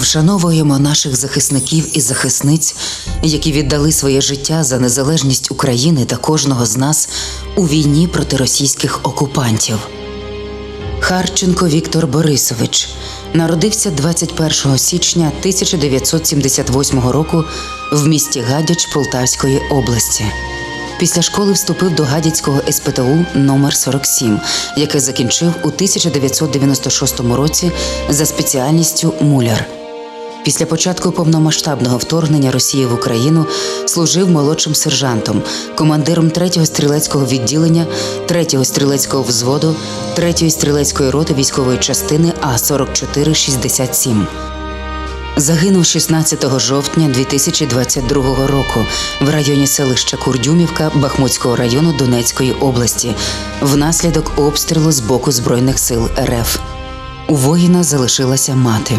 Вшановуємо наших захисників і захисниць, які віддали своє життя за незалежність України та кожного з нас у війні проти російських окупантів. Харченко Віктор Борисович народився 21 січня 1978 року в місті Гадяч Полтавської області. Після школи вступив до Гадяцького СПТУ номер 47, яке закінчив у 1996 році за спеціальністю муляр. Після початку повномасштабного вторгнення Росії в Україну служив молодшим сержантом, командиром 3-го стрілецького відділення, 3-го стрілецького взводу, 3-ї стрілецької роти військової частини А 4467 Загинув 16 жовтня 2022 року в районі селища Курдюмівка Бахмутського району Донецької області внаслідок обстрілу з боку Збройних сил РФ. У воїна залишилася мати.